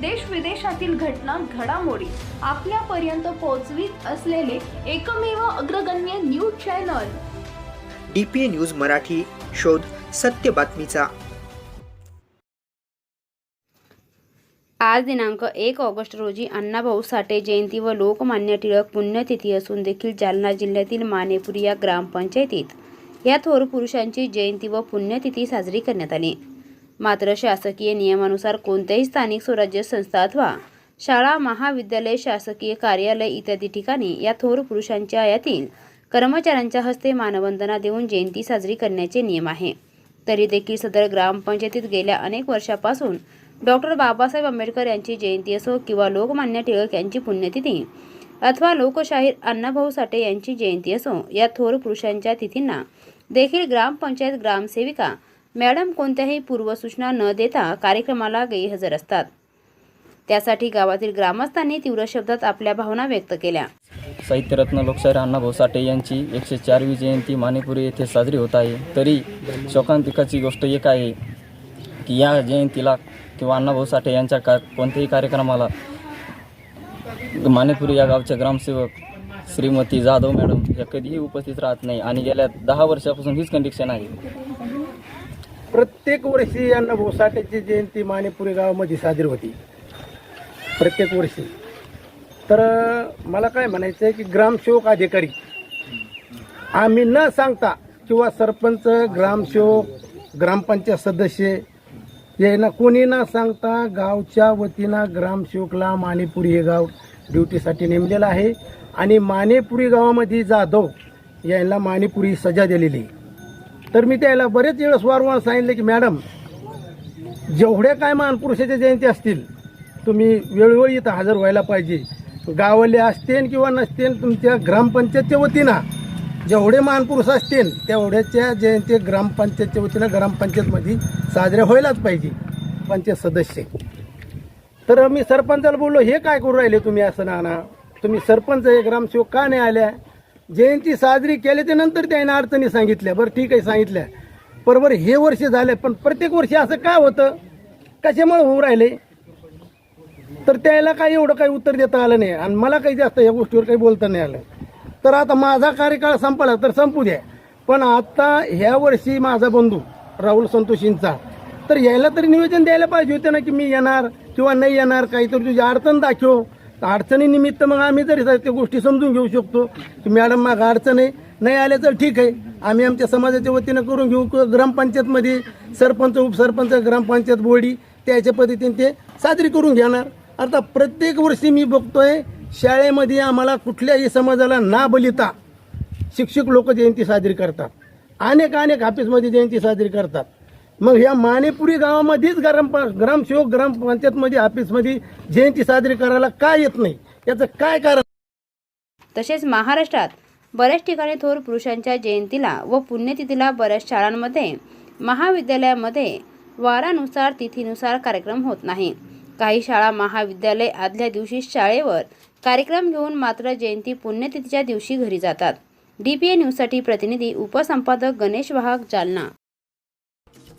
देश विदेशातील घटना घडामोडी आपल्यापर्यंत पोहोचवीत असलेले एकमेव अग्रगण्य news channel. D P A news Marathi शोध सत्य बातमीचा. आज दिनांक एक ऑगस्ट रोजी अण्णाभाऊ साठे जयंती व लोकमान्य टिळक पुण्यतिथी असून देखील जालना जिल्ह्यातील मानेपुरी या ग्रामपंचायतीत. या थोर पुरुषांची जयंती व पुण्यतिथी साजरी करण्यात आली. मात्र शासकीय नियमानुसार कोणत्याही स्थानिक स्वराज्य संस्था अथवा शाळा महाविद्यालय शासकीय कार्यालय इत्यादी ठिकाणी या थोर पुरुषांच्या यातील कर्मचाऱ्यांच्या हस्ते मानवंदना देऊन जयंती साजरी करण्याचे नियम आहे. तरी देखील सदर ग्रामपंचायतीत गेल्या अनेक वर्षापासून डॉक्टर बाबासाहेब आंबेडकर यांची जयंती असो किंवा लोकमान्य टिळक यांची पुण्यतिथी अथवा लोकशाहीर अण्णाभाऊ साठे यांची जयंती असो या थोर पुरुषांच्या तिथींना देखील ग्रामपंचायत ग्रामसेविका मॅडम कोणत्याही पूर्वसूचना न देता कार्यक्रमाला गैरहजर असतात. त्यासाठी गावातील ग्रामस्थांनी तीव्र शब्दात आपल्या भावना व्यक्त केल्या. साहित्यरत्न लोकशाहीर अण्णाभाऊ साठे यांची एकशे चारवी जयंती मानेपुरी येथे साजरी होत आहे. तरी शोकांतिकाची गोष्ट एक आहे की या जयंतीला किंवा अण्णाभाऊ साठे यांच्या का कोणत्याही कार्यक्रमाला मानेपुरी या गावचे ग्रामसेवक श्रीमती जाधव मॅडम या कधीही उपस्थित राहत नाही आणि गेल्या दहा वर्षापासून हीच कंडिक्शन आहे. प्रत्येक वर्षी यांना भोसाट्याची जयंती मानेपुरी गावामध्ये साजरी होती. प्रत्येक वर्षी. तर मला काय म्हणायचं आहे की ग्रामसेवक अधिकारी आम्ही न सांगता किंवा सरपंच ग्रामसेवक ग्रामपंचायत सदस्य यांना कोणी न सांगता गावच्या वतीनं ग्रामसेवकला मानेपुरी हे गाव ड्युटीसाठी नेमलेलं आहे. आणि मानेपुरी गावामध्ये जाधव यांना मानेपुरी सजा दिलेली आहे. तर मी त्याला बरेच वेळेस वारंवार सांगितलं की मॅडम जेवढ्या काय मानपुरुषाच्या जयंती असतील तुम्ही वेळोवेळी इथं हजर व्हायला पाहिजे. गावाले असतील किंवा नसतील तुमच्या ग्रामपंचायतच्या वतीनं जेवढे महानपुरुष असतील तेवढ्याच्या जयंती ग्रामपंचायतच्या वतीनं ग्रामपंचायतमध्ये साजऱ्या व्हायलाच पाहिजे. पंचायत सदस्य. तर मी सरपंचाला बोललो हे काय करू राहिले तुम्ही असं नाना? तुम्ही सरपंच हे ग्रामसेवक का नाही आल्या? जयंती साजरी केली ते नंतर त्याने अडचणी सांगितल्या. बरं ठीक आहे सांगितल्या. बरोबर हे वर्ष झाले पण प्रत्येक वर्षी असं काय होतं? कशामुळे होऊ राहिले? तर त्याला काही एवढं काही उत्तर देता आलं नाही. आणि मला काही जास्त या गोष्टीवर काही बोलता नाही आलं. तर आता माझा कार्यकाळ संपला तर संपू द्या. पण आता ह्या वर्षी माझा बंधू राहुल संतोषींचा तर यायला तरी नियोजन द्यायला पाहिजे होते ना की मी येणार किंवा नाही येणार काहीतरी तुझी अडचण दाखव. अडचणीनिमित्त मग आम्ही जरी त्या गोष्टी समजून घेऊ शकतो की मॅडम माग अडचण आहे नाही आले तर ठीक आहे. आम्ही आमच्या समाजाच्या वतीनं करून घेऊ. ग्रामपंचायतमध्ये सरपंच उपसरपंच ग्रामपंचायत बोर्डी त्याच्या पद्धतीने ते साजरी करून घेणार. आता प्रत्येक वर्षी मी बघतोय शाळेमध्ये आम्हाला कुठल्याही समाजाला ना बलिता शिक्षक लोक जयंती साजरी करतात. अनेक अनेक ऑफिसमध्ये जयंती साजरी करतात. मग ह्या मानेपुरी गावामध्येच ग्राम ग्रामसेवक ग्रामपंचायतमध्ये ऑफिसमध्ये जयंती साजरी करायला काय येत नाही? याचं काय कारण? तसेच महाराष्ट्रात बऱ्याच ठिकाणी थोर पुरुषांच्या जयंतीला व पुण्यतिथीला बऱ्याच शाळांमध्ये महाविद्यालयामध्ये वारानुसार तिथीनुसार कार्यक्रम होत नाही. काही शाळा महाविद्यालय आदल्या दिवशी शाळेवर कार्यक्रम घेऊन मात्र जयंती पुण्यतिथीच्या दिवशी घरी जातात. डी पी ए न्यूजसाठी प्रतिनिधी उपसंपादक गणेश वाहक जालना.